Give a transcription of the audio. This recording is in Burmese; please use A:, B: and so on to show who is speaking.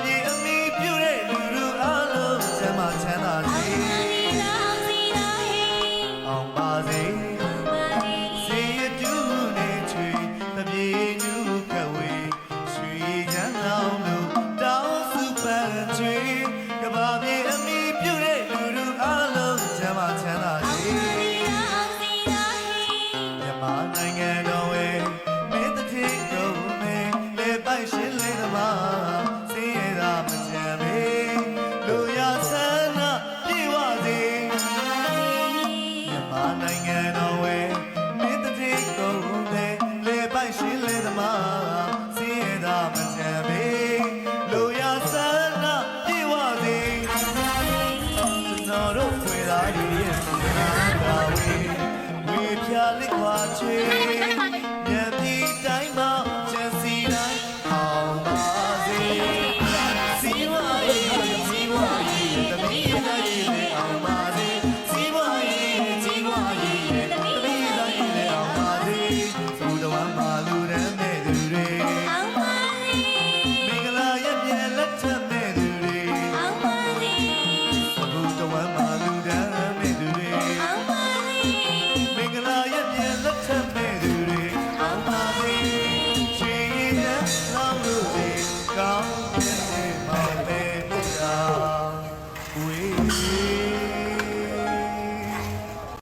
A: မြေအမိပြုတဲ့လူလူအလုံးစမ်းမချမ်းသာစေအောင်ပါစေ
B: စ
A: ေရတူနေချွေတပြေညူခဝေရွှေချမ်းလောင်းလို့တောင်းစုပန်ချွေကဘာမြေ တော်တို့ me.